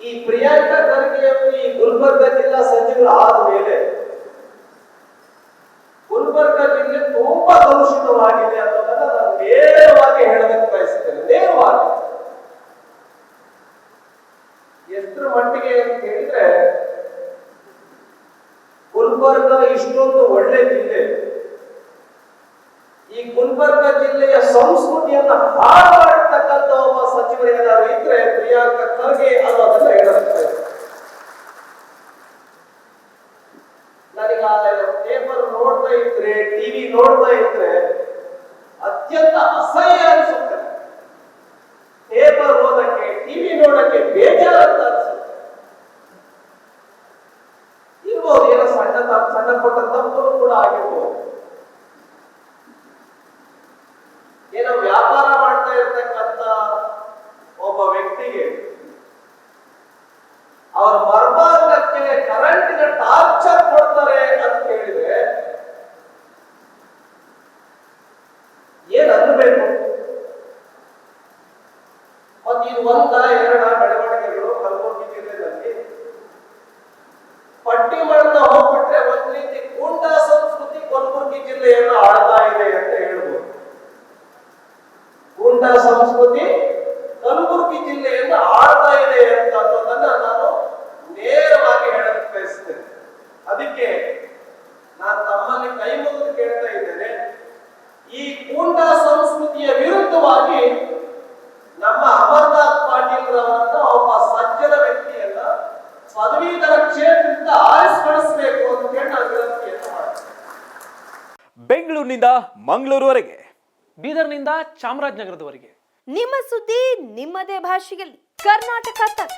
ಈ ಪ್ರಿಯಾಂಕಾ ಖರ್ಗೆಯವರು ಈ ಗುಲ್ಬರ್ಗ ಜಿಲ್ಲಾ ಸಚಿವರು ಆದ ಮೇಲೆ ಗುಲ್ಬರ್ಗ ಜಿಲ್ಲೆ ತುಂಬಾ ಕಲುಷಿತವಾಗಿದೆ ಅನ್ನೋದನ್ನ ನಾನು ನೇರವಾಗಿ ಹೇಳಬೇಕು ಬಯಸ್ತೇನೆ, ನೇರವಾಗಿ. ಎಷ್ಟರ ಮಟ್ಟಿಗೆ ಅಂತ ಹೇಳಿದ್ರೆ, ಗುಲ್ಬರ್ಗ ಇಷ್ಟೊಂದು ಒಳ್ಳೆ ಜಿಲ್ಲೆ. ಈ ಗುಲ್ಬರ್ಗ ಜಿಲ್ಲೆಯ ಸಂಸ್ಕೃತಿಯನ್ನ ಹಾಳು ಮಾಡತಕ್ಕಂತ ಒಬ್ಬ ಸಚಿವರು ಏನಾದ್ರು ಇದ್ರೆ ಪ್ರಿಯಾಂಕಾ ಖರ್ಗೆ ಅನ್ನೋದನ್ನ ಹೇಳುತ್ತೆ ಪೇಪರ್ ನೋಡ್ತಾ ಇದ್ರೆ ಟಿವಿ ನೋಡ್ತಾ ಇದ್ರೆ ಅತ್ಯಂತ ಅಸಹ್ಯ ಅನಿಸುತ್ತೆ ಪೇಪರ್ ಓದಕ್ಕೆ ಟಿವಿ ನೋಡಕ್ಕೆ ಬೇಜಾರಂತ ಅನಿಸುತ್ತೆ. ಇರ್ಬೋದು, ಏನೋ ಸಣ್ಣ ಸಣ್ಣ ಪುಟ್ಟ ತಪ್ಪು ಕೂಡ ಆಗಿರ್ಬೋದು. ಏನೋ ವ್ಯಾಪಾರ ಮಾಡ್ತಾ ಇರ್ತಕ್ಕಂತ ಒಬ್ಬ ವ್ಯಕ್ತಿಗೆ ಅವರ ಮರ್ಮಾಂಗಕ್ಕೆ ಕರೆಂಟಿನ ಟಾರ್ಚರ್ ಕೊಡ್ತಾರೆ ಅಂತ ಹೇಳಿದ್ರೆ ಏನ್ ಮತ್ತು ಇದು ಒಂದ ಎರಡ ಬೆಳವಣಿಗೆಗಳು ಕಲಬುರಗಿ ಜಿಲ್ಲೆಯಲ್ಲಿ ಪಟ್ಟಿ ಮಾಡ್ತಾ ಹೋಗ್ಬಿಟ್ರೆ ಒಂದ್ ರೀತಿ ಗೂಂಡಾ ಸಂಸ್ಕೃತಿ ಕಲಬುರಗಿ ಜಿಲ್ಲೆಯನ್ನು ಆಳ್ತಾ ಇದೆ ಅಂತ ಹೇಳ್ಬೋದು. ಗೂಂಡಾ ಸಂಸ್ಕೃತಿ ಕಲಬುರಗಿ ಜಿಲ್ಲೆಯನ್ನು ಆಳ್ತಾ ಇದೆ ಅಂತ ಅನ್ನೋದನ್ನ ನಾನು ನೇರವಾಗಿ ಹೇಳಕ್ಕೆ ಬಯಸ್ತೇನೆ. ಅದಕ್ಕೆ ನಾನು ತಮ್ಮಲ್ಲಿ ಕೈ ಮುಗಿದು ಕೇಳ್ತಾ ಇದ್ದೇನೆ, ಈ ಗೂಂಡಾ ವಿರುದ್ಧವಾಗಿ ನಮ್ಮ ಅಮರನಾಥ್ ಪಾಟೀಲ್ ರವರನ್ನ ಒಬ್ಬ ಸಜ್ಜನ ವ್ಯಕ್ತಿಯನ್ನ ಪದವೀಧರ ಕ್ಷೇತ್ರದಿಂದ ಆರಿಸ್ಕಳಿಸಬೇಕು ಅಂತ ಹೇಳಿ ನಾನು ವಿನಂತಿಯನ್ನು ಮಾಡ್ತೇನೆ ಬೆಂಗಳೂರಿನಿಂದ ಮಂಗಳೂರುವರೆಗೆ ಬೀದರ್ನಿಂದ ಚಾಮರಾಜನಗರದವರೆಗೆ. ನಿಮ್ಮ ಸುದ್ದಿ ನಿಮ್ಮದೇ ಭಾಷೆಯಲ್ಲಿ. ಕರ್ನಾಟಕ ತಕ್.